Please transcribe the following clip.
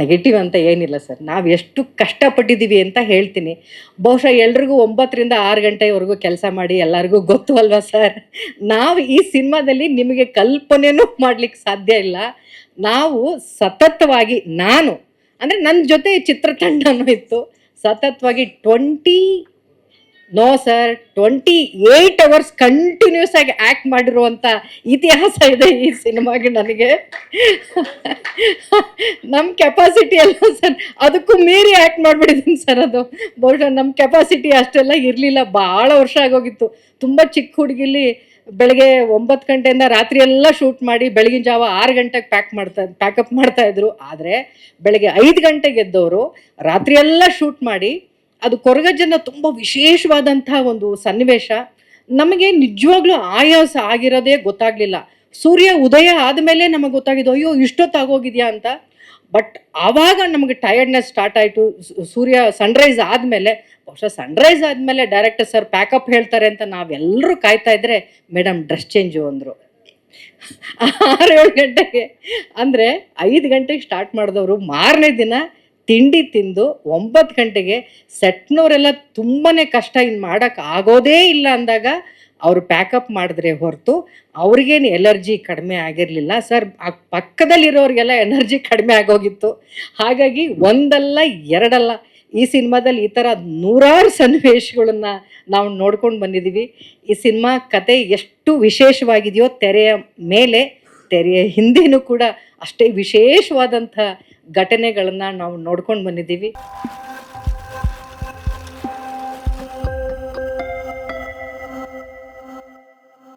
Negative ಅಂತ ಏನಿಲ್ಲ sir. ನಾವು ಎಷ್ಟು ಕಷ್ಟಪಟ್ಟಿದ್ದೀವಿ ಅಂತ ಹೇಳ್ತೀನಿ. ಬಹುಶಃ ಎಲ್ರಿಗೂ ಒಂಬತ್ತರಿಂದ ಆರು ಗಂಟೆವರೆಗೂ ಕೆಲಸ ಮಾಡಿ ಎಲ್ಲರಿಗೂ ಗೊತ್ತು ಅಲ್ವಾ ಸರ್? ನಾವು ಈ ಸಿನಿಮಾದಲ್ಲಿ ನಿಮಗೆ ಕಲ್ಪನೆಯೂ ಮಾಡ್ಲಿಕ್ಕೆ ಸಾಧ್ಯ ಇಲ್ಲ. ನಾವು ಸತತವಾಗಿ, ನಾನು, ಅಂದರೆ ನನ್ನ ಜೊತೆ ಚಿತ್ರತಂಡನೂ ಇತ್ತು. ಸತತವಾಗಿ twenty no sir twenty eight hours continuous ಆಗಿ ಆ್ಯಕ್ಟ್ ಮಾಡಿರುವಂಥ ಇತಿಹಾಸ ಇದೆ ಈ ಸಿನಿಮಾಗೆ ನನಗೆ. ನಮ್ಮ ಕೆಪಾಸಿಟಿ ಎಲ್ಲ ಸರ್, ಅದಕ್ಕೂ ಮೀರಿ ಆ್ಯಕ್ಟ್ ಮಾಡಿಬಿಟ್ಟಿದ್ದೀನಿ ಸರ್ ಅದು. ಬಹುಶಃ ನಮ್ಮ ಕೆಪಾಸಿಟಿ ಅಷ್ಟೆಲ್ಲ ಇರಲಿಲ್ಲ ಭಾಳ ವರ್ಷ ಆಗೋಗಿತ್ತು. ತುಂಬ ಚಿಕ್ಕ ಹುಡುಗಿಲಿ ಬೆಳಗ್ಗೆ ಒಂಬತ್ತು ಗಂಟೆಯಿಂದ ರಾತ್ರಿ ಎಲ್ಲ ಶೂಟ್ ಮಾಡಿ ಬೆಳಗಿನ ಜಾವ ಆರು ಗಂಟೆಗೆ ಪ್ಯಾಕ್ ಮಾಡ್ತಾ ಪ್ಯಾಕಪ್ ಮಾಡ್ತಾ ಇದ್ರು. ಆದರೆ ಬೆಳಗ್ಗೆ ಐದು ಗಂಟೆಗೆ ಎದ್ದವರು ರಾತ್ರಿ ಎಲ್ಲ ಶೂಟ್ ಮಾಡಿ ಅದು ಕೊರಗಜ್ಜನ ತುಂಬ ವಿಶೇಷವಾದಂಥ ಒಂದು ಸನ್ನಿವೇಶ. ನಮಗೆ ನಿಜವಾಗ್ಲೂ ಆಯಾಸ ಆಗಿರೋದೇ ಗೊತ್ತಾಗ್ಲಿಲ್ಲ. ಸೂರ್ಯ ಉದಯ ಆದಮೇಲೆ ನಮಗೆ ಗೊತ್ತಾಗಿದ್ದು, ಅಯ್ಯೋ ಇಷ್ಟೊತ್ತಾಗೋಗಿದೆಯಾ ಅಂತ. ಬಟ್ ಆವಾಗ ನಮಗೆ ಟಯರ್ಡ್ನೆಸ್ ಸ್ಟಾರ್ಟ್ ಆಯಿತು. ಸೂರ್ಯ ಸನ್ರೈಸ್ ಆದಮೇಲೆ, ಬಹುಶಃ ಸನ್ರೈಸ್ ಆದಮೇಲೆ ಡೈರೆಕ್ಟರ್ ಸರ್ ಪ್ಯಾಕಪ್ ಹೇಳ್ತಾರೆ ಅಂತ ನಾವೆಲ್ಲರೂ ಕಾಯ್ತಾ ಇದ್ರೆ, ಮೇಡಮ್ ಡ್ರೆಸ್ ಚೇಂಜು ಅಂದರು. ಆರು ಏಳು ಗಂಟೆಗೆ. ಅಂದರೆ ಐದು ಗಂಟೆಗೆ ಸ್ಟಾರ್ಟ್ ಮಾಡಿದವರು ಮಾರನೇ ದಿನ ತಿಂಡಿ ತಿಂದು ಒಂಬತ್ತು ಗಂಟೆಗೆ ಸೆಟ್ನವರೆಲ್ಲ ತುಂಬಾ ಕಷ್ಟ ಇನ್ನು ಮಾಡೋಕ್ಕೆ ಆಗೋದೇ ಇಲ್ಲ ಅಂದಾಗ ಅವರು ಪ್ಯಾಕಪ್ ಮಾಡಿದ್ರೆ ಹೊರತು ಅವ್ರಿಗೇನು ಎಲರ್ಜಿ ಕಡಿಮೆ ಆಗಿರಲಿಲ್ಲ. ಸರ್ ಪಕ್ಕದಲ್ಲಿರೋರಿಗೆಲ್ಲ ಎನರ್ಜಿ ಕಡಿಮೆ ಆಗೋಗಿತ್ತು. ಹಾಗಾಗಿ ಒಂದಲ್ಲ ಎರಡಲ್ಲ ಈ ಸಿನಿಮಾದಲ್ಲಿ ಈ ಥರ ನೂರಾರು ಸನ್ನಿವೇಶಗಳನ್ನು ನಾವು ನೋಡ್ಕೊಂಡು ಬಂದಿದ್ದೀವಿ ಈ ಸಿನಿಮಾ ಕತೆ ಎಷ್ಟು ವಿಶೇಷವಾಗಿದೆಯೋ ತೆರೆಯ ಮೇಲೆ, ತೆರೆಯ ಹಿಂದೇನೂ ಕೂಡ ಅಷ್ಟೇ ವಿಶೇಷವಾದಂಥ ಘಟನೆಗಳನ್ನು ನಾವು ನೋಡ್ಕೊಂಡು ಬಂದಿದ್ದೀವಿ.